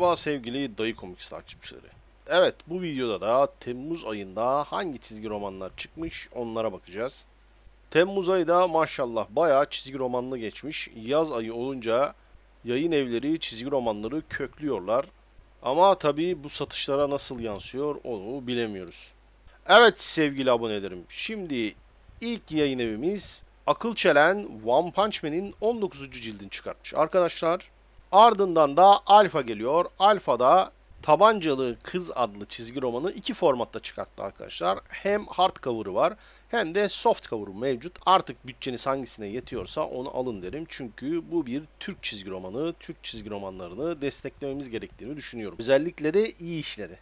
Merhaba sevgili Dayı Comics takipçileri. Evet bu videoda da Temmuz ayında hangi çizgi romanlar çıkmış onlara bakacağız. Temmuz ayı da maşallah bayağı çizgi romanlı geçmiş. Yaz ayı olunca yayın evleri çizgi romanları köklüyorlar. Ama tabii bu satışlara nasıl yansıyor onu bilemiyoruz. Evet sevgili abonelerim şimdi ilk yayın evimiz Akıl Çelen One Punch Man'in 19. cildini çıkartmış. Arkadaşlar Ardından da Alfa geliyor. Alfa'da Tabancalı Kız adlı çizgi romanı iki formatta çıkarttı arkadaşlar. Hem hardcover'ı var hem de soft cover'ı mevcut. Artık bütçeniz hangisine yetiyorsa onu alın derim. Çünkü bu bir Türk çizgi romanı. Türk çizgi romanlarını desteklememiz gerektiğini düşünüyorum. Özellikle de iyi işleri.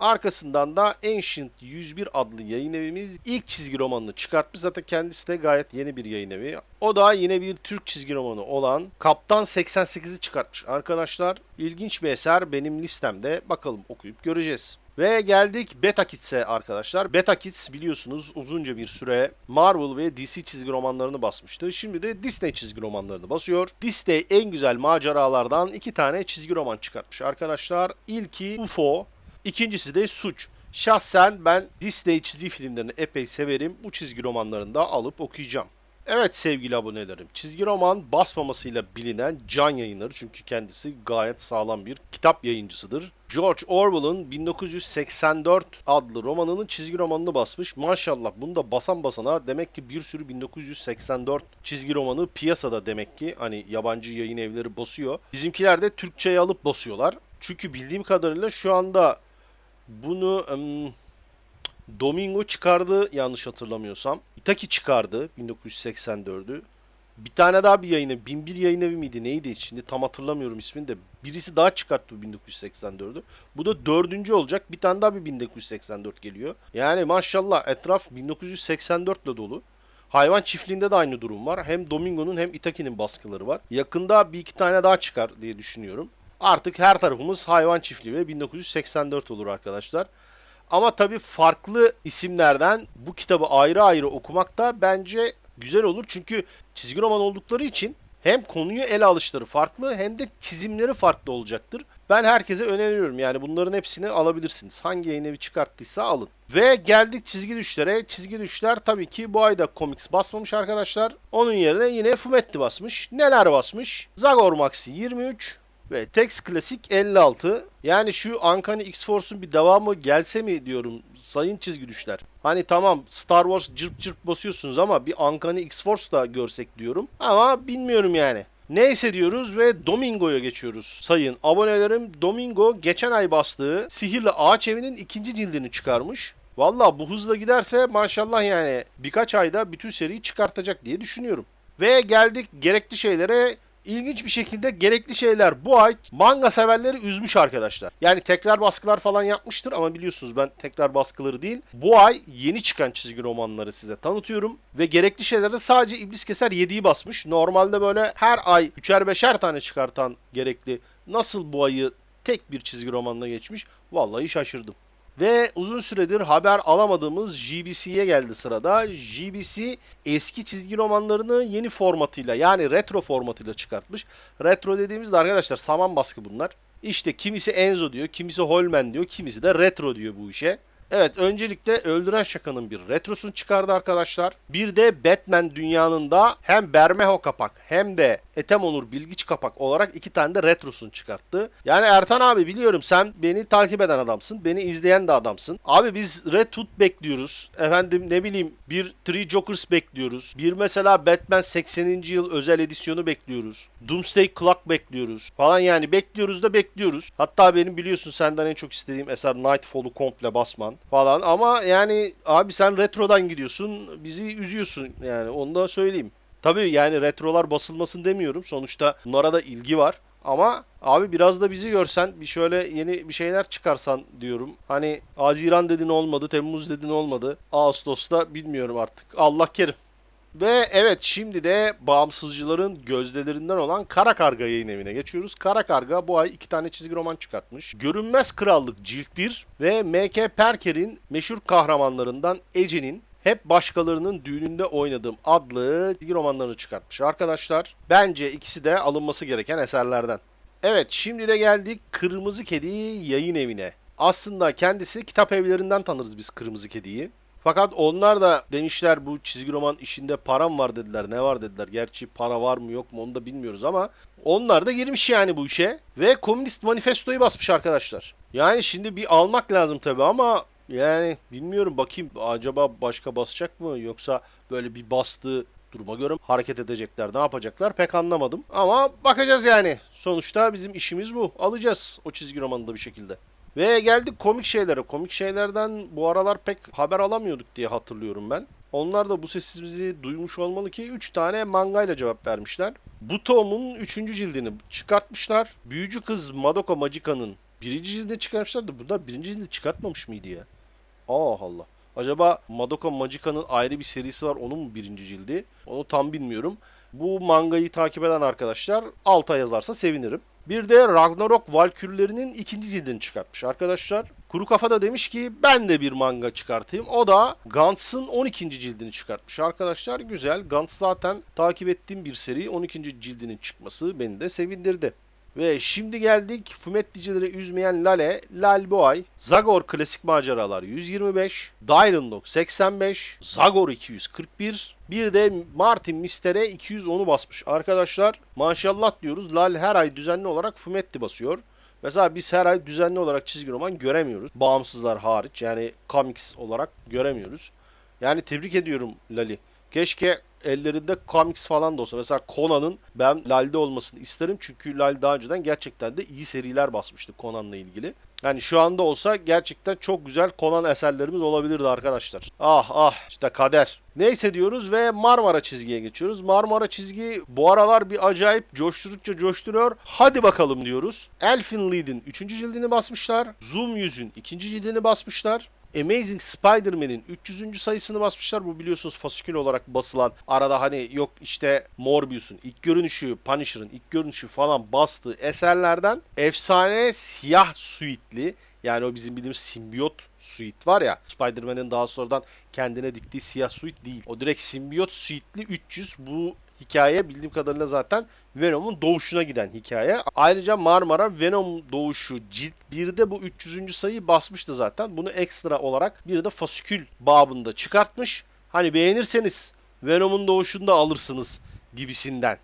Arkasından da Ancient 101 adlı yayın evimiz ilk çizgi romanını çıkartmış. Zaten kendisi de gayet yeni bir yayın evi. O da yine bir Türk çizgi romanı olan Kaptan 88'i çıkartmış arkadaşlar. İlginç bir eser benim listemde. Bakalım okuyup göreceğiz. Ve geldik Beta Kids'e arkadaşlar. Beta Kids biliyorsunuz uzunca bir süre Marvel ve DC çizgi romanlarını basmıştı. Şimdi de Disney çizgi romanlarını basıyor. Disney en güzel maceralardan iki tane çizgi roman çıkartmış arkadaşlar. İlki UFO, İkincisi de suç. Şahsen ben Disney çizgi filmlerini epey severim. Bu çizgi romanlarını da alıp okuyacağım. Evet sevgili abonelerim, çizgi roman basmamasıyla bilinen Can Yayınları çünkü kendisi gayet sağlam bir kitap yayıncısıdır. George Orwell'ın 1984 adlı romanının çizgi romanını basmış. Maşallah bunu da basan basana demek ki bir sürü 1984 çizgi romanı piyasada demek ki hani yabancı yayın evleri basıyor. Bizimkiler de Türkçe'ye alıp basıyorlar. Çünkü bildiğim kadarıyla şu anda bunu em, Domingo çıkardı yanlış hatırlamıyorsam. Itaki çıkardı 1984'ü. Bir tane daha bir yayını, 1001 yayın evi miydi neydi şimdi tam hatırlamıyorum ismini de. Birisi daha çıkarttı bu 1984'ü. Bu da dördüncü olacak. Bir tane daha bir 1984 geliyor. Yani maşallah etraf 1984 ile dolu. Hayvan çiftliğinde de aynı durum var. Hem Domingo'nun hem Itaki'nin baskıları var. Yakında bir iki tane daha çıkar diye düşünüyorum. Artık her tarafımız hayvan çiftliği ve 1984 olur arkadaşlar. Ama tabii farklı isimlerden bu kitabı ayrı ayrı okumak da bence güzel olur. Çünkü çizgi roman oldukları için hem konuyu ele alışları farklı hem de çizimleri farklı olacaktır. Ben herkese öneriyorum yani bunların hepsini alabilirsiniz. Hangi yayın evi çıkarttıysa alın. Ve geldik çizgi düşlere. Çizgi düşler tabii ki bu ayda Comics basmamış arkadaşlar. Onun yerine yine Fumetti basmış. Neler basmış? Zagor Maxi 23, ve Tex Classic 56. Yani şu Uncanny X-Force'un bir devamı gelse mi diyorum sayın çizgi düşler. Hani tamam Star Wars cırp cırp basıyorsunuz ama bir Uncanny X-Force da görsek diyorum. Ama bilmiyorum yani. Neyse diyoruz ve Domingo'ya geçiyoruz. Sayın abonelerim Domingo geçen ay bastığı Sihirli Ağaç Evi'nin ikinci cildini çıkarmış. Valla bu hızla giderse maşallah yani birkaç ayda bütün seriyi çıkartacak diye düşünüyorum. Ve geldik gerekli şeylere İlginç bir şekilde gerekli şeyler bu ay manga severleri üzmüş arkadaşlar. Yani tekrar baskılar falan yapmıştır ama biliyorsunuz ben tekrar baskıları değil. Bu ay yeni çıkan çizgi romanları size tanıtıyorum. Ve gerekli şeylerde sadece İblis Keser 7'yi basmış. Normalde böyle her ay 3'er 5'er tane çıkartan gerekli. Nasıl bu ayı tek bir çizgi romanla geçmiş? Vallahi şaşırdım. Ve uzun süredir haber alamadığımız GBC'ye geldi sırada. GBC eski çizgi romanlarını yeni formatıyla yani retro formatıyla çıkartmış. Retro dediğimizde arkadaşlar saman baskı bunlar. İşte kimisi Enzo diyor, kimisi Holman diyor, kimisi de retro diyor bu işe. Evet öncelikle Öldüren Şaka'nın bir retrosunu çıkardı arkadaşlar. Bir de Batman dünyanın da hem Bermejo kapak hem de Ethem Onur Bilgiç kapak olarak iki tane de retrosunu çıkarttı. Yani Ertan abi biliyorum sen beni takip eden adamsın. Beni izleyen de adamsın. Abi biz Red Hood bekliyoruz. Efendim ne bileyim bir Three Jokers bekliyoruz. Bir mesela Batman 80. yıl özel edisyonu bekliyoruz. Doomsday Clock bekliyoruz. Falan yani bekliyoruz da bekliyoruz. Hatta benim biliyorsun senden en çok istediğim eser Nightfall'u komple basman falan ama yani abi sen retrodan gidiyorsun bizi üzüyorsun yani onu da söyleyeyim. Tabii yani retrolar basılmasın demiyorum sonuçta bunlara da ilgi var. Ama abi biraz da bizi görsen bir şöyle yeni bir şeyler çıkarsan diyorum. Hani Haziran dedin olmadı, Temmuz dedin olmadı. Ağustos'ta bilmiyorum artık. Allah kerim. Ve evet şimdi de bağımsızcıların gözdelerinden olan Kara Karga yayın evine geçiyoruz. Kara Karga bu ay iki tane çizgi roman çıkartmış. Görünmez Krallık Cilt 1 ve M.K. Perker'in meşhur kahramanlarından Ece'nin hep başkalarının düğününde oynadığım adlı çizgi romanlarını çıkartmış arkadaşlar. Bence ikisi de alınması gereken eserlerden. Evet şimdi de geldik Kırmızı Kedi yayın evine. Aslında kendisi kitap evlerinden tanırız biz Kırmızı Kedi'yi. Fakat onlar da demişler bu çizgi roman işinde param var dediler. Ne var dediler. Gerçi para var mı yok mu onu da bilmiyoruz ama onlar da girmiş yani bu işe. Ve Komünist Manifesto'yu basmış arkadaşlar. Yani şimdi bir almak lazım tabii ama yani bilmiyorum bakayım acaba başka basacak mı yoksa böyle bir bastığı duruma göre hareket edecekler. Ne yapacaklar pek anlamadım. Ama bakacağız yani. Sonuçta bizim işimiz bu. Alacağız o çizgi romanı da bir şekilde. Ve geldik komik şeylere. Komik şeylerden bu aralar pek haber alamıyorduk diye hatırlıyorum ben. Onlar da bu sesimizi duymuş olmalı ki 3 tane mangayla cevap vermişler. Bu tohumun 3. cildini çıkartmışlar. Büyücü kız Madoka Magica'nın birinci cildini çıkarmışlar da bunlar birinci cildi çıkartmamış mıydı ya? Allah Allah. Acaba Madoka Magica'nın ayrı bir serisi var onun mu birinci cildi? Onu tam bilmiyorum. Bu mangayı takip eden arkadaşlar alta yazarsa sevinirim. Bir de Ragnarok Valkürlerinin ikinci cildini çıkartmış arkadaşlar. Kuru Kafa da demiş ki ben de bir manga çıkartayım. O da Gantz'ın 12. cildini çıkartmış arkadaşlar. Güzel. Gantz zaten takip ettiğim bir seri. 12. cildinin çıkması beni de sevindirdi. Ve şimdi geldik Fumetticileri üzmeyen Lale, Lalboy, Zagor Klasik Maceralar 125, Dyron Dog 85, Zagor 241, bir de Martin Mister'e 210'u basmış. Arkadaşlar maşallah diyoruz. Lal her ay düzenli olarak Fumetti basıyor. Mesela biz her ay düzenli olarak çizgi roman göremiyoruz. Bağımsızlar hariç yani comics olarak göremiyoruz. Yani tebrik ediyorum Lali. Keşke ellerinde comics falan da olsa. Mesela Conan'ın ben Lal'de olmasını isterim. Çünkü Lal daha önceden gerçekten de iyi seriler basmıştı Conan'la ilgili. Yani şu anda olsa gerçekten çok güzel Conan eserlerimiz olabilirdi arkadaşlar. Ah ah işte kader. Neyse diyoruz ve Marmara çizgiye geçiyoruz. Marmara çizgi bu aralar bir acayip coşturdukça coşturuyor. Hadi bakalım diyoruz. Elfin Lead'in 3. cildini basmışlar. Zoom 100'ün 2. cildini basmışlar. Amazing Spider-Man'in 300. sayısını basmışlar. Bu biliyorsunuz fasikül olarak basılan. Arada hani yok işte Morbius'un ilk görünüşü, Punisher'ın ilk görünüşü falan bastığı eserlerden efsane siyah suitli yani o bizim bildiğimiz simbiyot suit var ya. Spider-Man'in daha sonradan kendine diktiği siyah suit değil. O direkt simbiyot suitli 300 bu hikaye bildiğim kadarıyla zaten Venom'un doğuşuna giden hikaye. Ayrıca Marmara Venom doğuşu cilt 1'de bu 300. sayıyı basmıştı zaten. Bunu ekstra olarak bir de fasikül babında çıkartmış. Hani beğenirseniz Venom'un doğuşunu da alırsınız gibisinden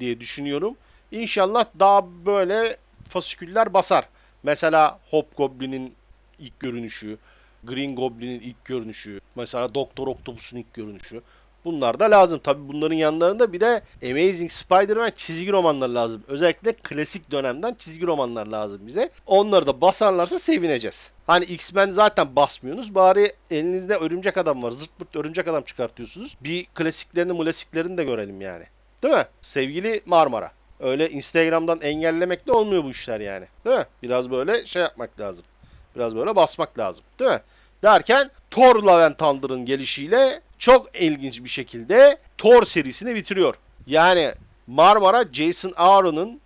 diye düşünüyorum. İnşallah daha böyle fasiküller basar. Mesela Hobgoblin'in ilk görünüşü, Green Goblin'in ilk görünüşü, mesela Doktor Octopus'un ilk görünüşü. Bunlar da lazım. Tabi bunların yanlarında bir de Amazing Spider-Man çizgi romanları lazım. Özellikle klasik dönemden çizgi romanlar lazım bize. Onları da basarlarsa sevineceğiz. Hani X-Men zaten basmıyorsunuz. Bari elinizde örümcek adam var. Zırt pırt örümcek adam çıkartıyorsunuz. Bir klasiklerini mulesiklerini de görelim yani. Değil mi? Sevgili Marmara. Öyle Instagram'dan engellemekle olmuyor bu işler yani. Değil mi? Biraz böyle şey yapmak lazım. Biraz böyle basmak lazım. Değil mi? Derken Thor Love and Thunder'ın gelişiyle çok ilginç bir şekilde Thor serisini bitiriyor. Yani Marmara Jason Aaron'ın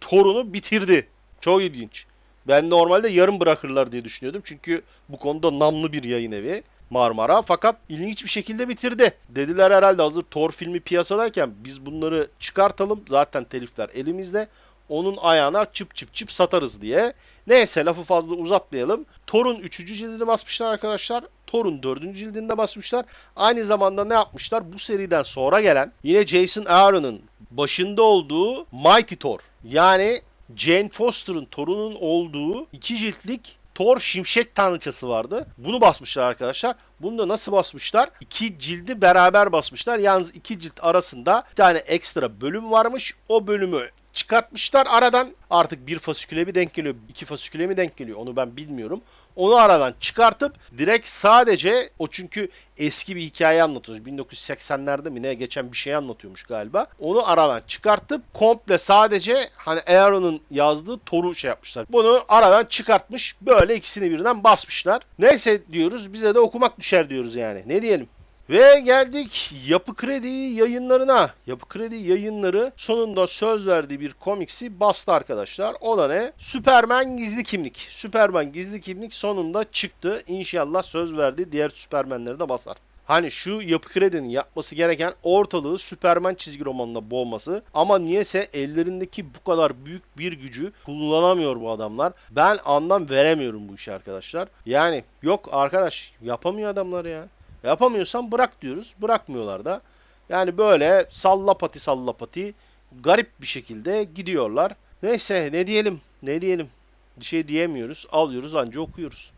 Thor'unu bitirdi. Çok ilginç. Ben normalde yarım bırakırlar diye düşünüyordum. Çünkü bu konuda namlı bir yayın evi Marmara. Fakat ilginç bir şekilde bitirdi. Dediler herhalde hazır Thor filmi piyasadayken biz bunları çıkartalım. Zaten telifler elimizde. Onun ayağına çıp çıp çıp satarız diye. Neyse lafı fazla uzatmayalım. Thor'un 3. cildini basmışlar arkadaşlar. Thor'un 4. cildinde basmışlar. Aynı zamanda ne yapmışlar? Bu seriden sonra gelen yine Jason Aaron'ın başında olduğu Mighty Thor. Yani Jane Foster'ın torunun olduğu iki ciltlik Thor Şimşek Tanrıçası vardı. Bunu basmışlar arkadaşlar. Bunu da nasıl basmışlar? İki cildi beraber basmışlar. Yalnız iki cilt arasında bir tane ekstra bölüm varmış. O bölümü çıkartmışlar aradan. Artık bir fasiküle mi denk geliyor, iki fasiküle mi denk geliyor onu ben bilmiyorum. Onu aradan çıkartıp direkt sadece o çünkü eski bir hikaye anlatıyoruz. 1980'lerde mi ne geçen bir şey anlatıyormuş galiba. Onu aradan çıkartıp komple sadece hani Aaron'un yazdığı Thor'u şey yapmışlar. Bunu aradan çıkartmış böyle ikisini birden basmışlar. Neyse diyoruz bize de okumak düşer diyoruz yani. Ne diyelim? Ve geldik Yapı Kredi yayınlarına. Yapı Kredi yayınları sonunda söz verdiği bir komiksi bastı arkadaşlar. O da ne? Süpermen Gizli Kimlik. Süpermen Gizli Kimlik sonunda çıktı. İnşallah söz verdi. Diğer Süpermenleri de basar. Hani şu yapı kredinin yapması gereken ortalığı Süperman çizgi romanına boğması ama niyeyse ellerindeki bu kadar büyük bir gücü kullanamıyor bu adamlar. Ben anlam veremiyorum bu işe arkadaşlar. Yani yok arkadaş yapamıyor adamlar ya. Yapamıyorsan bırak diyoruz. Bırakmıyorlar da. Yani böyle sallapati sallapati garip bir şekilde gidiyorlar. Neyse ne diyelim ne diyelim. Bir şey diyemiyoruz. Alıyoruz anca okuyoruz.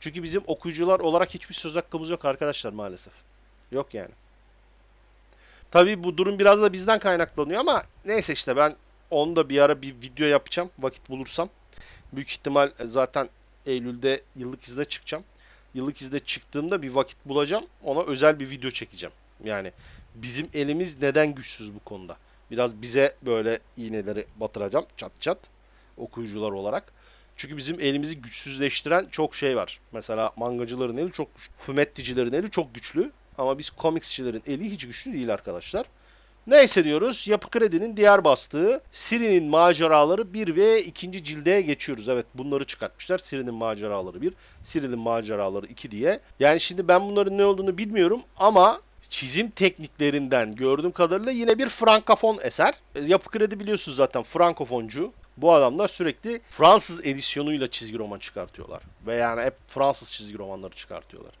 Çünkü bizim okuyucular olarak hiçbir söz hakkımız yok arkadaşlar maalesef. Yok yani. Tabii bu durum biraz da bizden kaynaklanıyor ama neyse işte ben onu da bir ara bir video yapacağım vakit bulursam. Büyük ihtimal zaten Eylül'de yıllık izne çıkacağım. Yıllık izne çıktığımda bir vakit bulacağım. Ona özel bir video çekeceğim. Yani bizim elimiz neden güçsüz bu konuda? Biraz bize böyle iğneleri batıracağım çat çat okuyucular olarak. Çünkü bizim elimizi güçsüzleştiren çok şey var. Mesela mangacıların eli çok güçlü. Fümetticilerin eli çok güçlü. Ama biz komiksçilerin eli hiç güçlü değil arkadaşlar. Neyse diyoruz. Yapı Kredi'nin diğer bastığı Siri'nin maceraları 1 ve 2. cilde geçiyoruz. Evet bunları çıkartmışlar. Siri'nin maceraları 1, Siri'nin maceraları 2 diye. Yani şimdi ben bunların ne olduğunu bilmiyorum ama çizim tekniklerinden gördüğüm kadarıyla yine bir frankofon eser. E, Yapı Kredi biliyorsunuz zaten frankofoncu. Bu adamlar sürekli Fransız edisyonuyla çizgi roman çıkartıyorlar. Ve yani hep Fransız çizgi romanları çıkartıyorlar.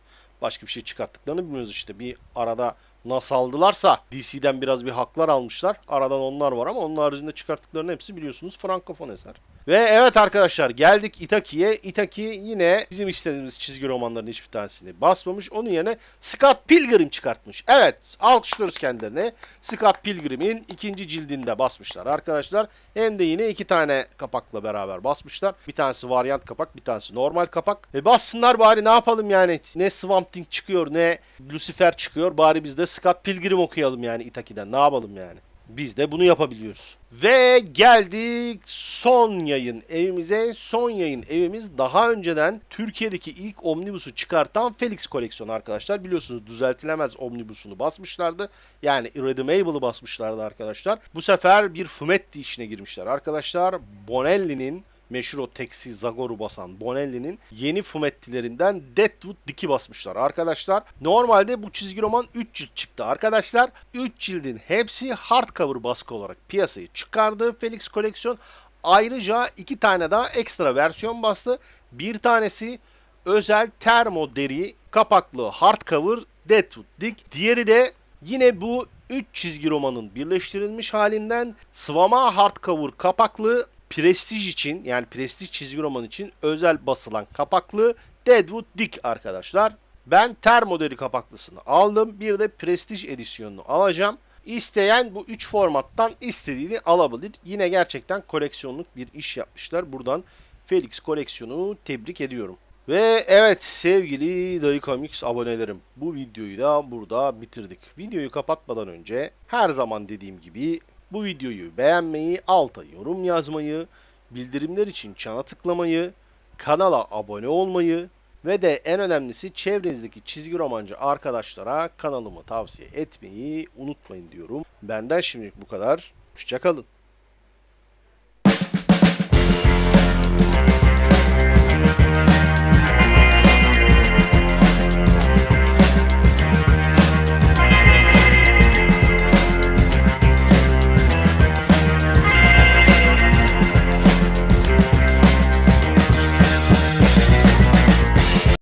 Başka bir şey çıkarttıklarını bilmiyoruz işte. Bir arada nasıl aldılarsa DC'den biraz bir haklar almışlar. Aradan onlar var ama onun haricinde çıkarttıklarının hepsi biliyorsunuz frankofon eser. Ve evet arkadaşlar geldik Itaki'ye. Itaki yine bizim istediğimiz çizgi romanların hiçbir tanesini basmamış. Onun yerine Scott Pilgrim çıkartmış. Evet alkışlıyoruz kendilerine. Scott Pilgrim'in ikinci cildinde basmışlar arkadaşlar. Hem de yine iki tane kapakla beraber basmışlar. Bir tanesi varyant kapak bir tanesi normal kapak. E bassınlar bari ne yapalım yani. Ne Swamp Thing çıkıyor ne Lucifer çıkıyor. Bari biz de Scott Pilgrim okuyalım yani Itaki'den. Ne yapalım yani. Biz de bunu yapabiliyoruz. Ve geldik son yayın evimize. Son yayın evimiz daha önceden Türkiye'deki ilk omnibusu çıkartan Felix koleksiyonu arkadaşlar. Biliyorsunuz düzeltilemez omnibusunu basmışlardı. Yani Irredeemable'ı basmışlardı arkadaşlar. Bu sefer bir Fumetti işine girmişler arkadaşlar. Bonelli'nin meşhur o Texi Zagor'u basan Bonelli'nin yeni fumettilerinden Deathwood Dick'i basmışlar arkadaşlar. Normalde bu çizgi roman 3 cilt çıktı arkadaşlar. 3 cildin hepsi hardcover baskı olarak piyasayı çıkardı Felix koleksiyon. Ayrıca iki tane daha ekstra versiyon bastı. Bir tanesi özel termo deri kapaklı hardcover Deathwood Dick. Diğeri de yine bu 3 çizgi romanın birleştirilmiş halinden Swama hardcover kapaklı Prestige için yani Prestige çizgi roman için özel basılan kapaklı Deadwood Dick arkadaşlar. Ben termo deri kapaklısını aldım. Bir de Prestige edisyonunu alacağım. İsteyen bu 3 formattan istediğini alabilir. Yine gerçekten koleksiyonluk bir iş yapmışlar. Buradan Felix koleksiyonu tebrik ediyorum. Ve evet sevgili Dayı Comics abonelerim bu videoyu da burada bitirdik. Videoyu kapatmadan önce her zaman dediğim gibi bu videoyu beğenmeyi, alta yorum yazmayı, bildirimler için çana tıklamayı, kanala abone olmayı ve de en önemlisi çevrenizdeki çizgi romancı arkadaşlara kanalımı tavsiye etmeyi unutmayın diyorum. Benden şimdilik bu kadar. Hoşçakalın.